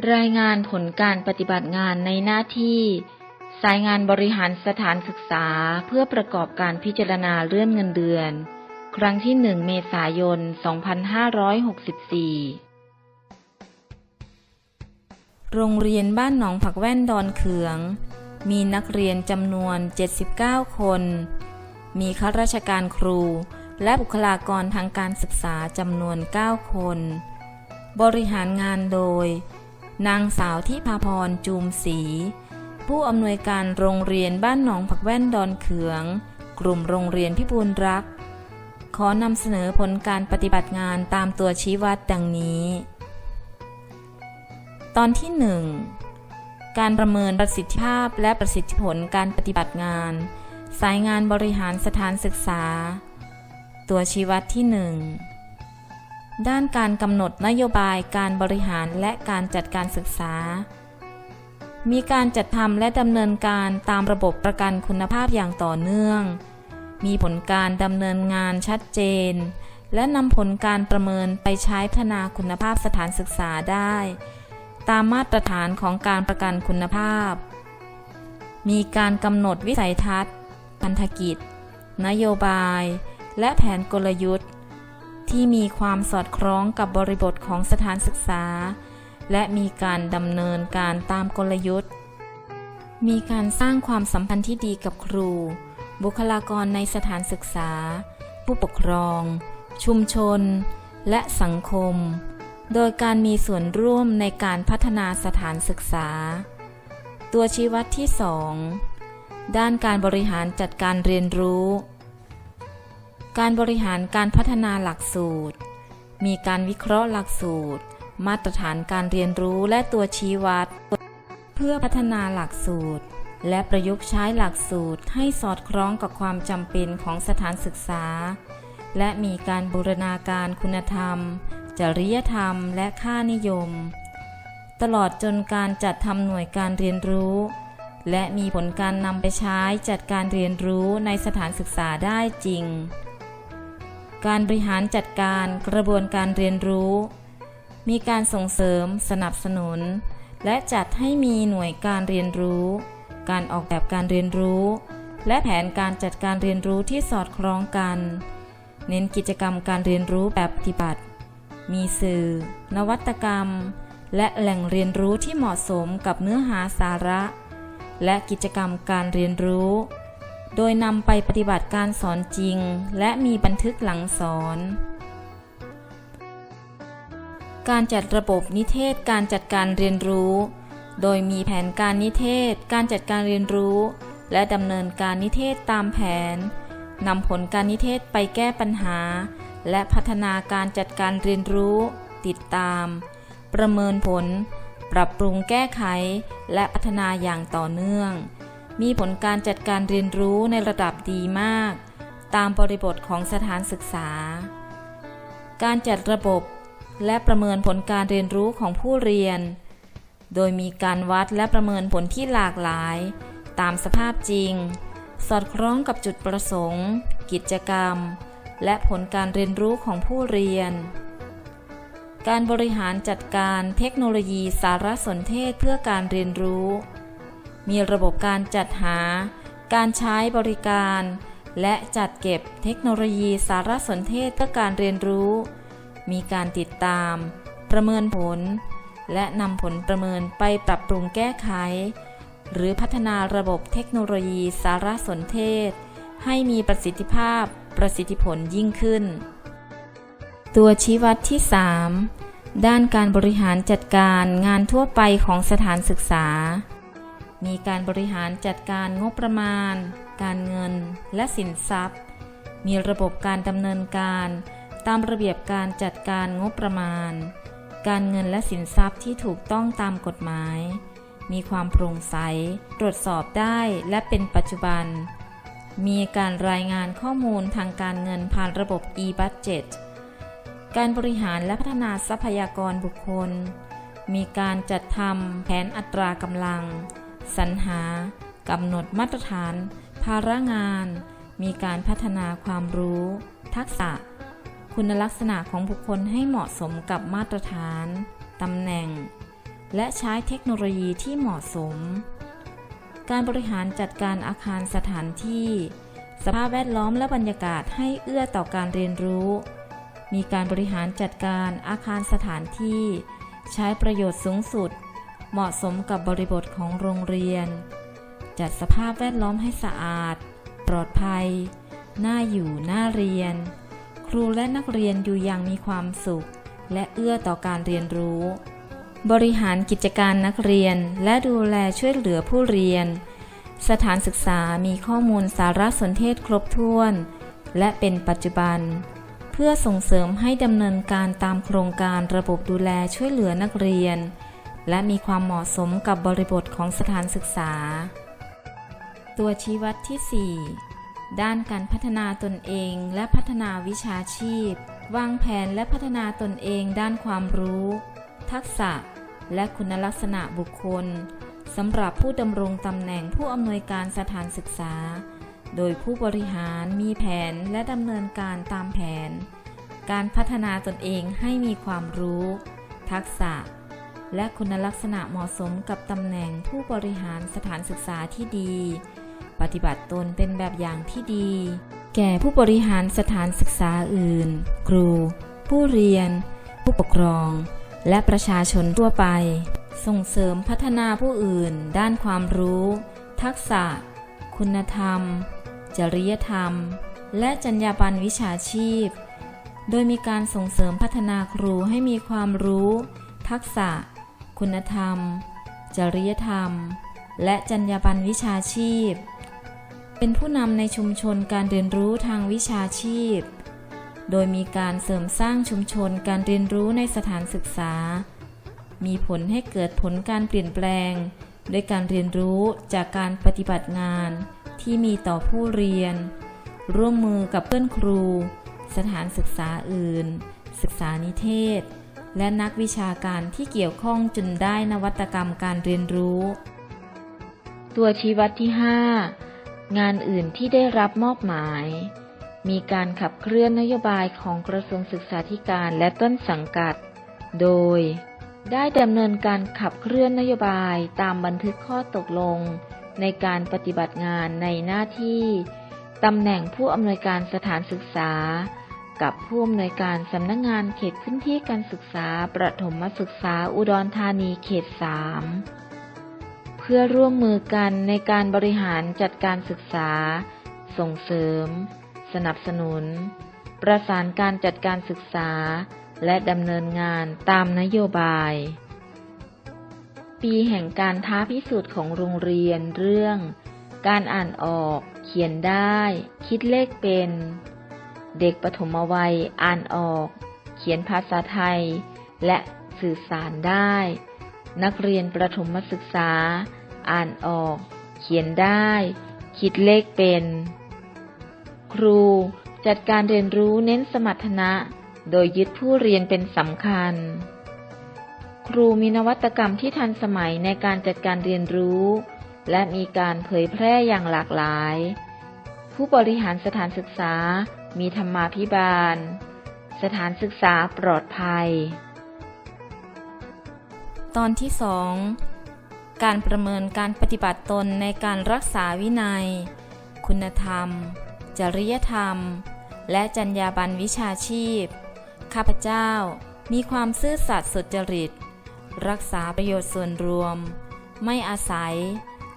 รายงานผลการปฏิบัติงานในหน้าที่ สายงานบริหารสถานศึกษาเพื่อประกอบการพิจารณาเลื่อนเงินเดือน ครั้งที่ 1 เมษายน 2564 โรงเรียนบ้านหนองผักแว่นดอนเขือง มีนักเรียนจำนวน 79 คน มีข้าราชการครู และบุคลากรทางการศึกษาจำนวน 9 คน บริหารงานโดย นางสาวที่พาพรจูมศรีผู้อำนวยการโรงเรียนบ้านหนองผักแว่นดอนเขือง กลุ่มโรงเรียนพิบูลรัก ขอนำเสนอผลการปฏิบัติงานตามตัวชี้วัดดังนี้ ตอนที่ 1 การประเมินประสิทธิภาพและประสิทธิผลการปฏิบัติงาน สายงานบริหารสถานศึกษา ตัวชี้วัดที่ 1 ด้านการกำหนดนโยบายการบริหารและการจัดการศึกษา มีการจัดทำและดำเนินการตามระบบประกันคุณภาพอย่างต่อเนื่อง มีผลการดำเนินงานชัดเจน และนำผลการประเมินไปใช้พัฒนาคุณภาพสถานศึกษาได้ ตามมาตรฐานของการประกันคุณภาพ มีการกำหนดวิสัยทัศน์ พันธกิจ นโยบาย และแผนกลยุทธ์ ที่มีความสอดคล้องกับบริบทของสถานศึกษา และมีการดำเนินการตามกลยุทธ์ มีการสร้างความสัมพันธ์ที่ดีกับครู บุคลากรในสถานศึกษา ผู้ปกครอง ชุมชน และสังคม โดยการมีส่วนร่วมในการพัฒนาสถานศึกษา ตัวชี้วัดที่ 2 ด้านการบริหารจัดการเรียนรู้ การบริหารการพัฒนาหลักสูตร มีการวิเคราะห์หลักสูตร มาตรฐานการเรียนรู้และตัวชี้วัด เพื่อพัฒนาหลักสูตร และประยุกต์ใช้หลักสูตรให้สอดคล้องกับความจำเป็นของสถานศึกษา และมีการบูรณาการคุณธรรม จริยธรรม และค่านิยม ตลอดจนการจัดทำหน่วยการเรียนรู้และมีผลการนำไปใช้จัดการเรียนรู้ในสถานศึกษาได้จริง การบริหารจัดการกระบวนการเรียนรู้ มีการส่งเสริมสนับสนุน และจัดให้มีหน่วยการเรียนรู้ การออกแบบการเรียนรู้ และแผนการจัดการเรียนรู้ที่สอดคล้องกัน เน้นกิจกรรมการเรียนรู้แบบปฏิบัติ มีสื่อ นวัตกรรม และแหล่งเรียนรู้ที่เหมาะสมกับเนื้อหาสาระ และกิจกรรมการเรียนรู้ โดยนำไปปฏิบัติการสอนจริง และมีบันทึกหลังสอน การจัดระบบนิเทศการจัดการเรียนรู้ โดยมีแผนการนิเทศ การจัดการเรียนรู้ และดำเนินการนิเทศตามแผนนำผลการนิเทศไปแก้ปัญหา และพัฒนาการจัดการเรียนรู้ ติดตาม ประเมินผล ปรับปรุงแก้ไข และพัฒนาอย่างต่อเนื่อง มีผลการจัดการเรียนรู้ในระดับดีมาก ตามบริบทของสถานศึกษา การจัดระบบและประเมินผลการเรียนรู้ของผู้เรียน โดยมีการวัดและประเมินผลที่หลากหลาย ตามสภาพจริง สอดคล้องกับจุดประสงค์ กิจกรรม และผลการเรียนรู้ของผู้เรียน การบริหารจัดการเทคโนโลยีสารสนเทศเพื่อการเรียนรู้ มีระบบการจัดหา การใช้บริการ และจัดเก็บเทคโนโลยีสารสนเทศเพื่อการเรียนรู้ มีการติดตาม ประเมินผล และนำผลประเมินไปปรับปรุงแก้ไข หรือพัฒนาระบบเทคโนโลยีสารสนเทศ ให้มีประสิทธิภาพประสิทธิผลยิ่งขึ้น ตัวชี้วัดที่ 3 ด้านการบริหารจัดการงานทั่วไปของสถานศึกษา มีการบริหารจัดการงบประมาณ การเงิน และสินทรัพย์ มีระบบการดำเนินการ ตามระเบียบการจัดการงบประมาณ การเงินและสินทรัพย์ที่ถูกต้องตามกฎหมาย มีความโปร่งใส ตรวจสอบได้และเป็นปัจจุบัน มีการรายงานข้อมูลทางการเงินผ่านระบบ e-budget การบริหารและพัฒนาทรัพยากรบุคคล มีการจัดทำแผนอัตรากำลัง สรรหากำหนดมาตรฐาน ภาระงาน มีการพัฒนาความรู้ ทักษะ คุณลักษณะของบุคคลให้เหมาะสมกับมาตรฐานตำแหน่ง และใช้เทคโนโลยีที่เหมาะสม การบริหารจัดการอาคารสถานที่ สภาพแวดล้อมและบรรยากาศให้เอื้อต่อการเรียนรู้ มีการบริหารจัดการอาคารสถานที่ ใช้ประโยชน์สูงสุด เหมาะสมกับบริบทของโรงเรียน จัดสภาพแวดล้อมให้สะอาด ปลอดภัย น่าอยู่ น่าเรียน ครูและนักเรียนอยู่อย่างมีความสุข และเอื้อต่อการเรียนรู้ บริหารกิจการนักเรียนและดูแลช่วยเหลือผู้เรียน สถานศึกษามีข้อมูลสารสนเทศครบถ้วน และเป็นปัจจุบันเพื่อส่งเสริมให้ดำเนินการตามโครงการระบบดูแลช่วยเหลือนักเรียน และมีความเหมาะสมกับบริบทของสถานศึกษา ตัวชี้วัดที่ 4 ด้านการพัฒนาตนเองและพัฒนาวิชาชีพ วางแผนและพัฒนาตนเองด้านความรู้ ทักษะ และคุณลักษณะบุคคลสำหรับผู้ดำรงตำแหน่งผู้อำนวยการสถานศึกษา โดยผู้บริหารมีแผนและดำเนินการตามแผน การพัฒนาตนเองให้มีความรู้ ทักษะ และคุณลักษณะเหมาะสมกับตำแหน่งผู้บริหารสถานศึกษาที่ดี ปฏิบัติตนเป็นแบบอย่างที่ดี แก่ผู้บริหารสถานศึกษาอื่น ครู ผู้เรียน ผู้ปกครอง และประชาชนทั่วไป ส่งเสริมพัฒนาผู้อื่น ด้านความรู้ ทักษะ คุณธรรม จริยธรรม และจรรยาบรรณวิชาชีพ โดยมีการส่งเสริมพัฒนาครูให้มีความรู้ ทักษะ คุณธรรม จริยธรรม และจรรยาบรรณวิชาชีพ เป็นผู้นำในชุมชนการเรียนรู้ทางวิชาชีพ โดยมีการเสริมสร้างชุมชนการเรียนรู้ในสถานศึกษา มีผลให้เกิดผลการเปลี่ยนแปลงโดยการเรียนรู้จากการปฏิบัติงานที่มีต่อผู้เรียน ร่วมมือกับเพื่อนครู สถานศึกษาอื่น ศึกษานิเทศ และนักวิชาการที่เกี่ยวข้องจนได้นวัตกรรมการเรียนรู้ ตัวชี้วัดที่ 5 งานอื่นที่ได้รับมอบหมาย มีการขับเคลื่อนนโยบายของกระทรวงศึกษาธิการและต้นสังกัด โดย ได้ดำเนินการขับเคลื่อนนโยบายตามบันทึกข้อตกลง ในการปฏิบัติงานในหน้าที่ตำแหน่งผู้อำนวยการสถานศึกษา กับผู้อำนวยการสำนักงงานเขตพื้นที่การศึกษา ประถมศึกษาอุดรธานีเขต 3 เพื่อร่วมมือกันในการบริหารจัดการศึกษา ส่งเสริม สนับสนุน ประสานการจัดการศึกษา และดำเนินงานตามนโยบาย ปีแห่งการท้าพิสูจน์ของโรงเรียนเรื่อง การอ่านออก เขียนได้ คิดเลขเป็น เด็กปฐมวัยอ่านออก เขียนภาษาไทย และสื่อสารได้ นักเรียนประถมศึกษา อ่านออก เขียนได้ คิดเลขเป็น ครูจัดการเรียนรู้เน้นสมรรถนะ โดยยึดผู้เรียนเป็นสำคัญ ครูมีนวัตกรรมที่ทันสมัยในการจัดการเรียนรู้ และมีการเผยแพร่อย่างหลากหลาย ผู้บริหารสถานศึกษามีธรรมาภิบาล สถานศึกษาปลอดภัย ตอนที่2การประเมินการปฏิบัติตนในการรักษาวินัย คุณธรรม จริยธรรม และจรรยาบรรณวิชาชีพ ข้าพเจ้ามีความซื่อสัตย์สุจริต รักษาประโยชน์ส่วนรวม ไม่อาศัย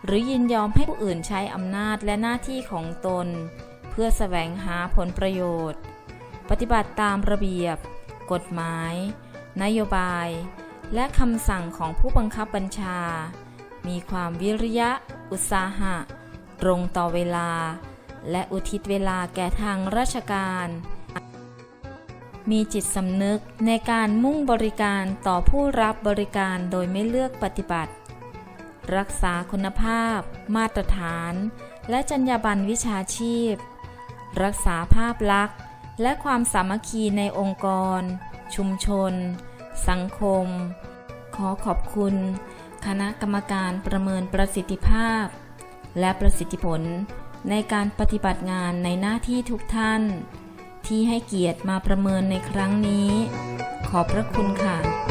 หรือยินยอมให้ผู้อื่นใช้อำนาจและหน้าที่ของตน เพื่อแสวงหาผลประโยชน์ ปฏิบัติตามระเบียบ กฎหมาย นโยบาย และคำสั่งของผู้บังคับบัญชา มีความวิริยะ อุตสาหะ ตรงต่อเวลา และอุทิศเวลาแก่ทางราชการ มีจิตสำนึกในการมุ่งบริการต่อผู้รับบริการโดยไม่เลือกปฏิบัติ รักษาคุณภาพ มาตรฐาน และจรรยาบรรณวิชาชีพ รักษาภาพลักษณ์ และความสามัคคีในองค์กร ชุมชน สังคม ขอขอบคุณ คณะกรรมการประเมินประสิทธิภาพ และประสิทธิผลในการปฏิบัติงานในหน้าที่ทุกท่าน ที่ให้เกียรติมาประเมินในครั้งนี้ ขอบพระคุณค่ะ